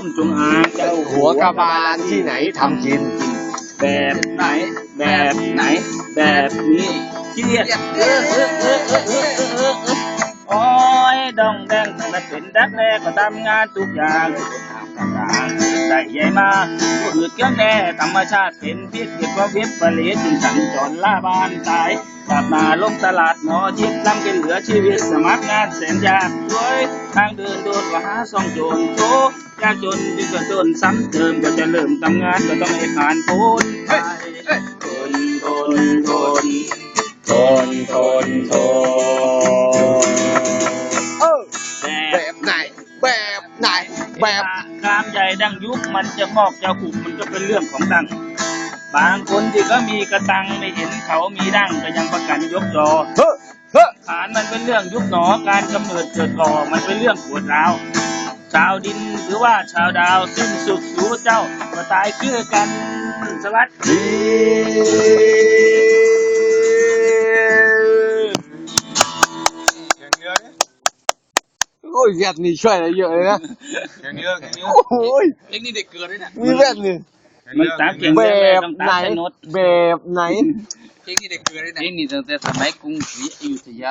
้มจงอางเจ้าหัวกระบาลที่ไหนทำกิน แบบไหน แบบไหน แบบนี้เครียดเออเออเออเออเออเออเออโอ้ยดองแดงตั้งแต่เป็นดักแรกก็ทำงานทุกอย่างทุกทางต่าง ใหญ่มาพืชเครื่องแน่ธรรมชาติเป็นพิษเก็บว่าเว็บผลิตจึงสัญจรล่าบ้านตายกลับมาลงตลาดหมอชิดลำกินเหลือชีวิตสมัครงานแสนยากด้วยทางเดินโดนก็หาซ่องโจรโชยากจนจึงก็จนซ้ำเติมก็จะเริ่มทำงานก็ต้องให้ผ่านพ้นไปทนทนทนทนทนทน แบบไหนแบบกามใหญ่ดังยุคมันจะงอกจะหุบมันก็เป็นเรื่องของดัง บางคนที่ก็มีกระตังไม่เห็นเขามีดังก็ยังประกันยกจอเฮ้เฮ้อฐานมันเป็นเรื่องยุคหนอการกำเนิดเกิดก่อมันเป็นเรื่องปวดร้าวชาวดินหรือว่าชาวดาวสิ้นสุดสู่เจ้าก็ตายคือกันสวัสดี โอ้ยแวดนี่ช่วยอะไรเยอะเลยนะแข่งเรือแข่งเรือโอ้ยเอ็กนี่เด็กเกิดด้วยนะมีแวดนี่แข่งมันเรือตามเก่งแบเรื่องบต้องไหนตามใจโนดแบบไหนเอ็กนี่เด็กเกิดด้วยนะเอ็กนี่ตั้งแต่สมัยกรุงศรีอยุธยา